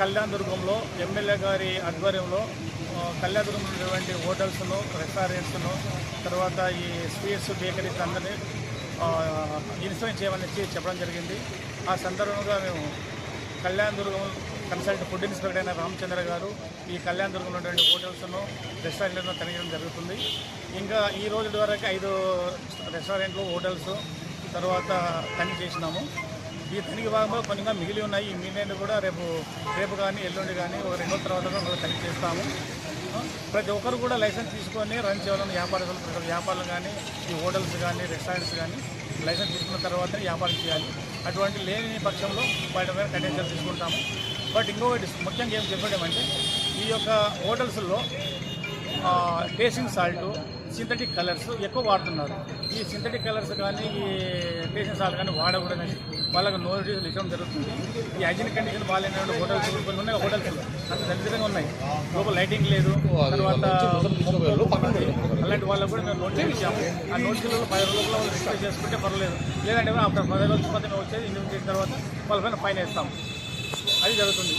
కళ్యాణదుర్గంలో MLA గారి ఆధ్వర్యంలో ఆ, కళ్యాణదుర్గంలో ఉన్నటువంటి హోటల్స్లో రెస్టారెంట్స్లో తర్వాత ఈ స్వీట్స్ బేకరీస్ అందరినీ ఇన్స్పెక్ట్ చేయమని చెప్పడం జరిగింది. ఆ సందర్భంగా మేము కళ్యాణదుర్గం కన్సల్ట్ ఫుడ్ ఇన్స్పెక్టర్ అయిన రామచంద్ర గారు ఈ కళ్యాణదుర్గంలో ఉన్నటువంటి హోటల్స్ను రెస్టారెంట్లను తనిఖీ జరుగుతుంది. ఇంకా ఈ రోజు వరకు ఐదు రెస్టారెంట్లు హోటల్స్ తర్వాత తనిఖీ చేసినాము ఈ తనిఖీ భాగంలో కొన్ని మిగిలి ఉన్నాయి. ఈ మిగిలిన కూడా రేపు రేపు కానీ ఎల్లుండి కానీ ఒక రెండు రోజుల తర్వాత కూడా తనిఖీ చేస్తాము. ప్రతి ఒక్కరు కూడా లైసెన్స్ తీసుకొని రన్ చేయాలని వ్యాపారస్తులు ప్రతి వ్యాపారాలు కానీ ఈ హోటల్స్ కానీ రెస్టారెంట్స్ కానీ లైసెన్స్ తీసుకున్న తర్వాత వ్యాపారం చేయాలి. అటువంటి లేని పక్షంలో వాటి మీద కంటెన్షన్ తీసుకుంటాము. బట్ ఇంకొకటి ముఖ్యంగా ఏం చెప్పడం అంటే ఈ యొక్క హోటల్స్లో టేస్టింగ్ సాల్ట్ సింథటిక్ కలర్స్ ఎక్కువ వాడుతున్నారు. ఈ సింథటిక్ కలర్స్ కానీ ఈ టేస్టింగ్ సాల్ట్ కానీ వాడకూడదని వాళ్ళకు నోటీసులు ఇవ్వడం జరుగుతుంది. ఈ హైజీనిక్ కండిషన్ బాగాలేనటువంటి హోటల్స్ కొన్ని ఉన్నాయి హోటల్స్ అంత దరిద్రంగా ఉన్నాయి. లోపల లైటింగ్ లేదు తర్వాత అలాంటి వాళ్ళకు కూడా మేము నోటీస్ ఇచ్చాము. ఆ నోటీసులలో పది రోజుల్లో వాళ్ళు రిజిస్టర్ చేసుకుంటే పర్వాలేదు లేదంటే ఆఫ్టర్ పది రోజుల తర్వాత మేము వచ్చేది చేసిన తర్వాత వాళ్ళ పైన ఫైన్ వేస్తాం అది జరుగుతుంది.